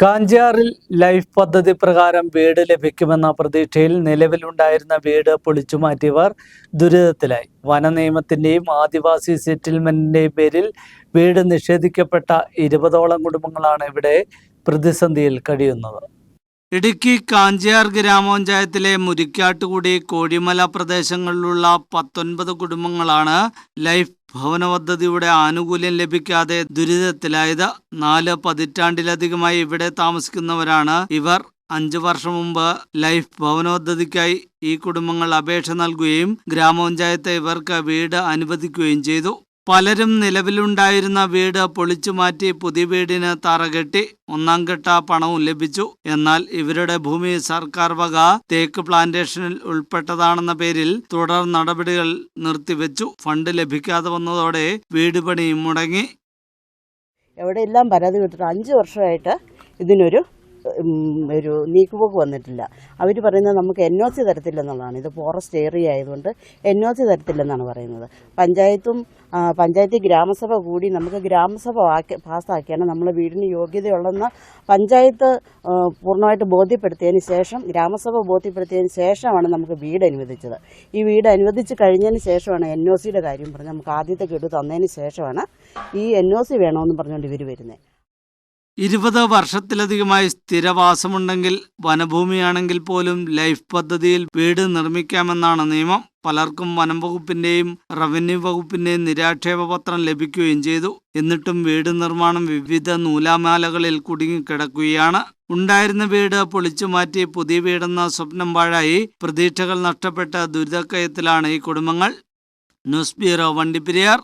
കാഞ്ചാറിൽ life പദ്ധതി പ്രകാരം വീട് ലഭിക്കുമെന്ന പ്രതീക്ഷയിൽ നിലവിലുണ്ടായിരുന്ന വീട് പൊളിച്ചുമാറ്റിയവർ ദുരിതത്തിലായി. വന നിയമത്തിന്റെയും ആദിവാസി സെറ്റിൽമെന്റിന്റെയും പേരിൽ വീട് നിഷേധിക്കപ്പെട്ട ഇരുപതോളം കുടുംബങ്ങളാണ് ഇവിടെ പ്രതിസന്ധിയിൽ കഴിയുന്നത്. ഇടുക്കി കാഞ്ചിയാർ ഗ്രാമപഞ്ചായത്തിലെ മുരിക്കാട്ടുകുടി കോഴിമല പ്രദേശങ്ങളിലുള്ള പത്തൊൻപത് കുടുംബങ്ങളാണ് ലൈഫ് ഭവന പദ്ധതിയുടെ ആനുകൂല്യം ലഭിക്കാതെ ദുരിതത്തിലായത്. നാല് പതിറ്റാണ്ടിലധികമായി ഇവിടെ താമസിക്കുന്നവരാണ് ഇവർ. അഞ്ചു വർഷം മുമ്പ് ലൈഫ് ഭവന പദ്ധതിക്കായി ഈ കുടുംബങ്ങൾ അപേക്ഷ നൽകുകയും ഗ്രാമപഞ്ചായത്ത് ഇവർക്ക് വീട് അനുവദിക്കുകയും ചെയ്തു. പലരും നിലവിലുണ്ടായിരുന്ന വീട് പൊളിച്ചു മാറ്റി പുതിയ വീടിന് തറകെട്ടി ഒന്നാം ഘട്ട പണവും ലഭിച്ചു. എന്നാൽ ഇവരുടെ ഭൂമി സർക്കാർ വക തേക്ക് പ്ലാന്റേഷനിൽ ഉൾപ്പെട്ടതാണെന്ന പേരിൽ തുടർ നടപടികൾ നിർത്തിവെച്ചു. ഫണ്ട് ലഭിക്കാതെ വന്നതോടെ വീട് പണി മുടങ്ങി. എവിടെയെല്ലാം പരാതി കിട്ടുന്നു അഞ്ച് വർഷമായിട്ട് ഇതിനൊരു ഒരു നീക്കുപോക്ക് വന്നിട്ടില്ല. അവർ പറയുന്നത് നമുക്ക് എൻ ഒ സി തരത്തില്ലെന്നുള്ളതാണ്. ഇത് ഫോറസ്റ്റ് ഏരിയ ആയതുകൊണ്ട് എൻ ഒ സി തരത്തില്ലെന്നാണ് പറയുന്നത്. പഞ്ചായത്തും പഞ്ചായത്ത് ഗ്രാമസഭ കൂടി നമുക്ക് ഗ്രാമസഭ ആക്കി പാസ്സാക്കിയാണ് നമ്മൾ വീടിന് യോഗ്യതയുള്ളതെന്ന് പഞ്ചായത്ത് പൂർണമായിട്ട് ബോധ്യപ്പെടുത്തിയതിന് ശേഷം ഗ്രാമസഭ ബോധ്യപ്പെടുത്തിയതിന് ശേഷമാണ് നമുക്ക് വീട് അനുവദിച്ചത്. ഈ വീട് അനുവദിച്ച് കഴിഞ്ഞതിന് ശേഷമാണ് എൻ ഒ സിയുടെ കാര്യം പറഞ്ഞ് നമുക്ക് ആദ്യത്തെ ഗഡു തന്നതിന് ശേഷമാണ് ഈ എൻ ഒ സി വേണമെന്ന് പറഞ്ഞുകൊണ്ട് ഇവർ വരുന്നത്. ഇരുപത് വർഷത്തിലധികമായി സ്ഥിരവാസമുണ്ടെങ്കിൽ വനഭൂമിയാണെങ്കിൽ പോലും ലൈഫ് പദ്ധതിയിൽ വീട് നിർമ്മിക്കാമെന്നാണ് നിയമം. പലർക്കും വനം വകുപ്പിന്റെയും റവന്യൂ വകുപ്പിന്റെയും നിരാക്ഷേപ പത്രം ലഭിക്കുകയും ചെയ്തു. എന്നിട്ടും വീട് നിർമ്മാണം വിവിധ നൂലാമാലകളിൽ കുടുങ്ങിക്കിടക്കുകയാണ്. ഉണ്ടായിരുന്ന വീട് പൊളിച്ചു മാറ്റി പുതിയ വീടെന്ന സ്വപ്നം പാഴായി. പ്രതീക്ഷകൾ നഷ്ടപ്പെട്ട ദുരിതക്കയത്തിലാണ് ഈ കുടുംബങ്ങൾ. News bureau Vandiperiyar.